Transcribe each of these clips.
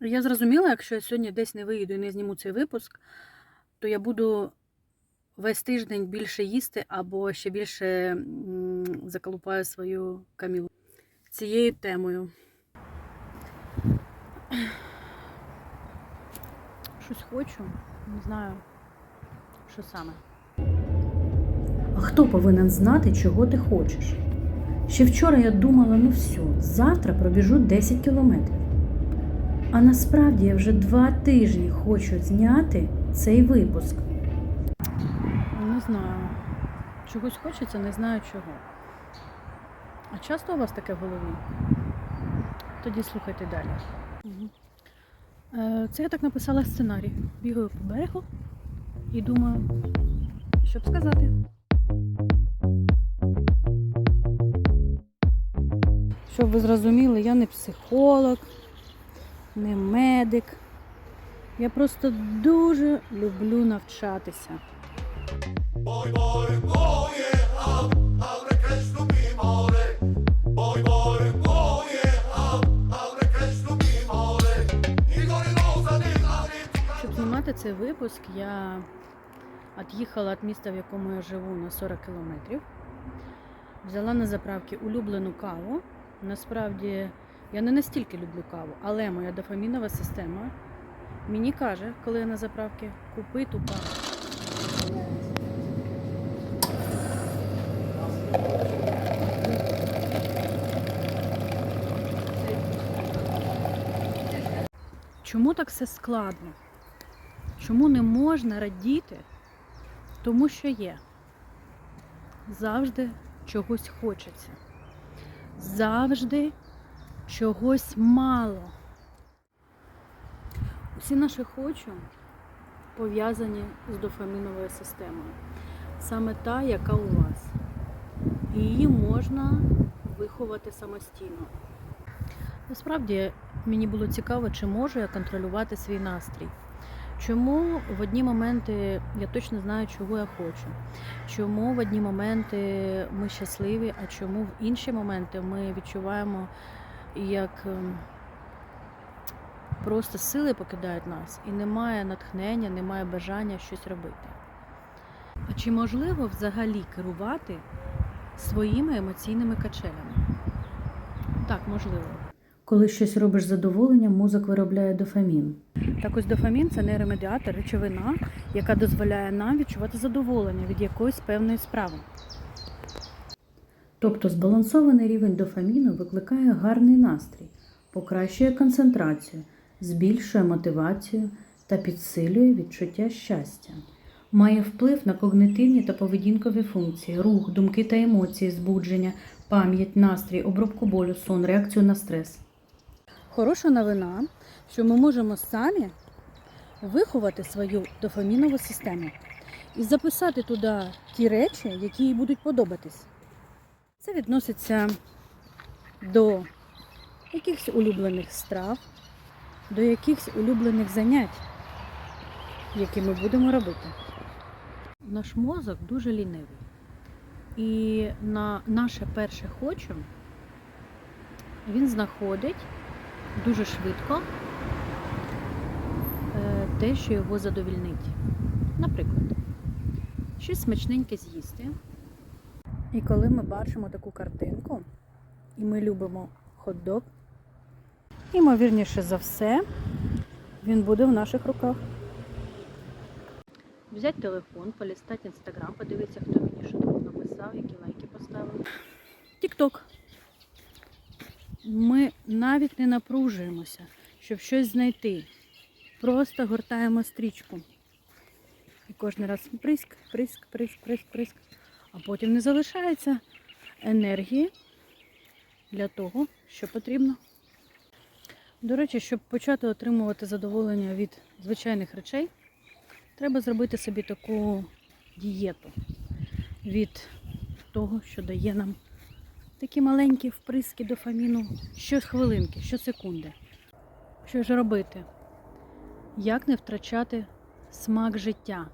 Я зрозуміла, якщо я сьогодні десь не виїду і не зніму цей випуск, то я буду весь тиждень більше їсти або ще більше заколупаю свою камілу цією темою. Щось хочу, не знаю, що саме. А хто повинен знати, чого ти хочеш? Ще вчора я думала, ну все, завтра пробіжу 10 кілометрів. А насправді я вже два тижні хочу зняти цей випуск. Не знаю. Чогось хочеться, не знаю чого. А часто у вас таке в голові? Тоді слухайте далі. Е, Це я так написала сценарій. Бігаю по берегу і думаю, що б сказати. Щоб ви зрозуміли, я не психолог, не медик. Я просто дуже люблю навчатися. Щоб знімати цей випуск, я від'їхала від міста, в якому я живу, на 40 кілометрів. Взяла на заправки улюблену каву. Насправді я не настільки люблю каву, але моя дофамінова система мені каже, коли я на заправці, купи ту каву. Чому так все складно? Чому не можна радіти тому, що є? Завжди чогось хочеться. Завжди чогось мало. Усі наші хочу пов'язані з дофаміновою системою. Саме та, яка у вас. Її можна виховати самостійно. Насправді мені було цікаво, чи можу я контролювати свій настрій. Чому в одні моменти я точно знаю, чого я хочу. Чому в одні моменти ми щасливі, а чому в інші моменти ми відчуваємо, як ем, просто сили покидають нас, і немає натхнення, немає бажання щось робити. А чи можливо взагалі керувати своїми емоційними качелями? Так, можливо. Коли щось робиш з задоволенням, мозок виробляє дофамін. Так ось дофамін це нейромедіатор, речовина, яка дозволяє нам відчувати задоволення від якоїсь певної справи. Тобто збалансований рівень дофаміну викликає гарний настрій, покращує концентрацію, збільшує мотивацію та підсилює відчуття щастя. Має вплив на когнитивні та поведінкові функції, рух, думки та емоції, збудження, пам'ять, настрій, обробку болю, сон, реакцію на стрес. Хороша новина, що ми можемо самі виховати свою дофамінову систему і записати туди ті речі, які їй будуть подобатись. Це відноситься до якихось улюблених страв, до якихось улюблених занять, які ми будемо робити. Наш мозок дуже лінивий. І на наше перше хочу він знаходить дуже швидко е, те, що його задовільнить. Наприклад, щось смачненьке з'їсти. І коли ми бачимо таку картинку, і ми любимо хот-дог, ймовірніше за все, він буде в наших руках. Взяти телефон, полістати інстаграм, подивитися, хто мені що там написав, які лайки поставив. Тік-ток. Ми навіть не напружуємося, щоб щось знайти. Просто гортаємо стрічку. І кожен раз приск, приск, приск, приск, приск. А потім не залишається енергії для того, що потрібно. До речі, щоб почати отримувати задоволення від звичайних речей, треба зробити собі таку дієту від того, що дає нам такі маленькі вприски дофаміну щохвилинки, щосекунди. Що ж робити? Як не втрачати смак життя?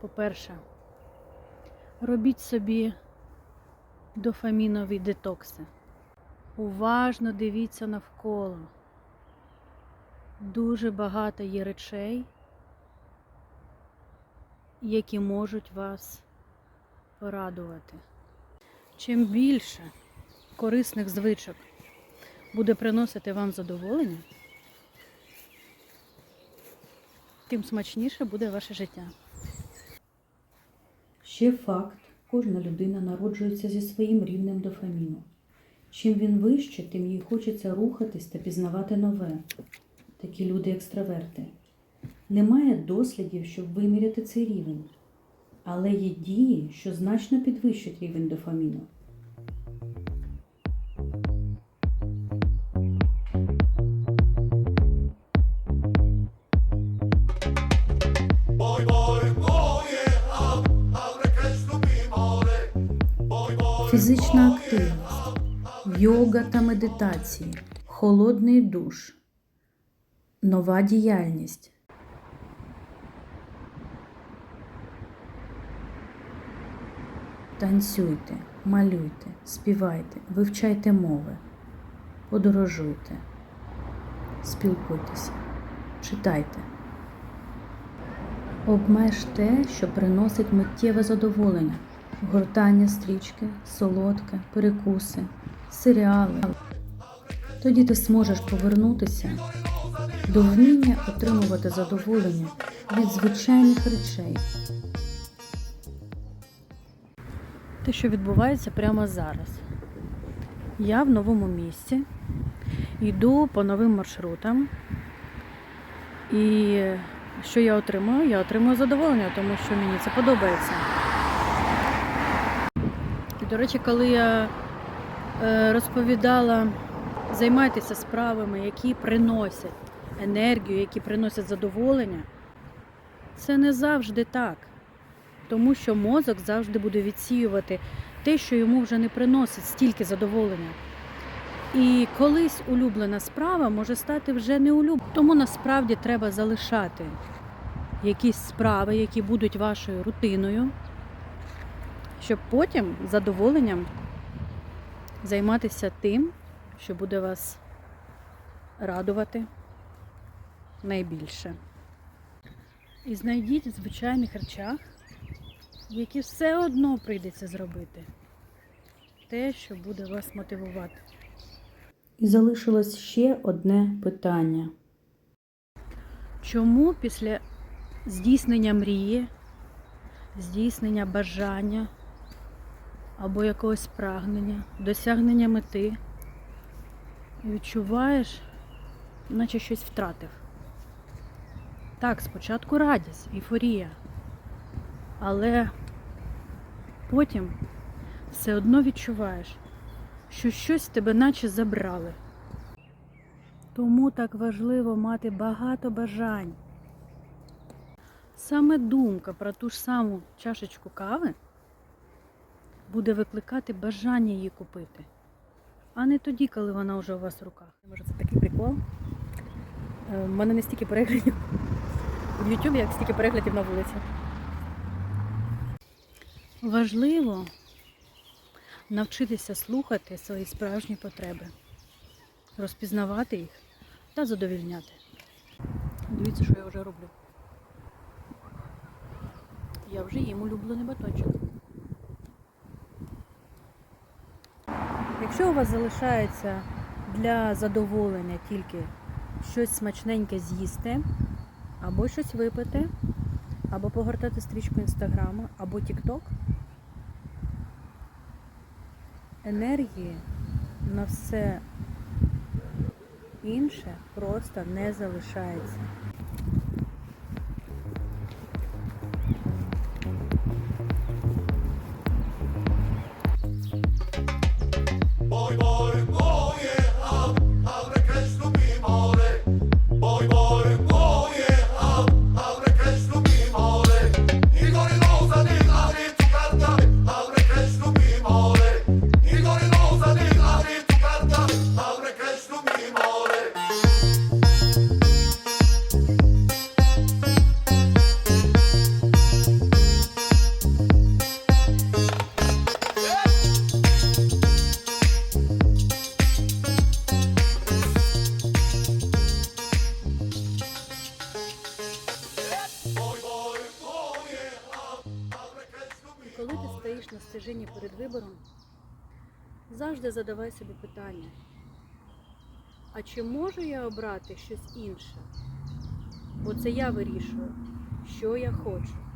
По-перше, робіть собі дофамінові детокси. Уважно дивіться навколо. Дуже багато є речей, які можуть вас порадувати. Чим більше корисних звичок буде приносити вам задоволення, тим смачніше буде ваше життя. Ще факт: кожна людина народжується зі своїм рівнем дофаміну. Чим він вище, тим їй хочеться рухатись та пізнавати нове. Такі люди екстраверти. Немає дослідів, щоб виміряти цей рівень, але є дії, що значно підвищать рівень дофаміну. Фізична активність, йога та медитації, холодний душ, нова діяльність. Танцюйте, малюйте, співайте, вивчайте мови, подорожуйте, спілкуйтеся, читайте. Обмеж те, що приносить миттєве задоволення, гортання стрічки, солодке, перекуси, серіали. Тоді ти зможеш повернутися до вміння отримувати задоволення від звичайних речей. Те, що відбувається прямо зараз. Я в новому місці, йду по новим маршрутам. І що я отримую? Я отримую задоволення, тому що мені це подобається. До речі, коли я е, розповідала, займайтеся справами, які приносять енергію, які приносять задоволення, це не завжди так. Тому що мозок завжди буде відсіювати те, що йому вже не приносить стільки задоволення. І колись улюблена справа може стати вже не улюбленою. Тому насправді треба залишати якісь справи, які будуть вашою рутиною, щоб потім з задоволенням займатися тим, що буде вас радувати найбільше. І знайдіть в звичайних речах які все одно прийдеться зробити. Те, що буде вас мотивувати. І залишилось ще одне питання. Чому після здійснення мрії, здійснення бажання або якогось прагнення, досягнення мети, відчуваєш, наче щось втратив? Так, спочатку радість, ейфорія, але потім все одно відчуваєш, що щось тебе наче забрали. Тому так важливо мати багато бажань. Саме думка про ту ж саму чашечку кави буде викликати бажання її купити, а не тоді, коли вона вже у вас в руках. Може, це такий прикол. Е, У мене не стільки переглядів в YouTube, як стільки переглядів на вулиці. Важливо навчитися слухати свої справжні потреби, розпізнавати їх та задовільняти. Дивіться, що я вже роблю. Я вже їм улюблений батончик. Якщо у вас залишається для задоволення тільки щось смачненьке з'їсти, або щось випити, або погортати стрічку інстаграму, або тікток, енергії на все інше просто не залишається. Стоїш на стежині перед вибором, завжди задавай собі питання. А чи можу я обрати щось інше? Бо це я вирішую, що я хочу.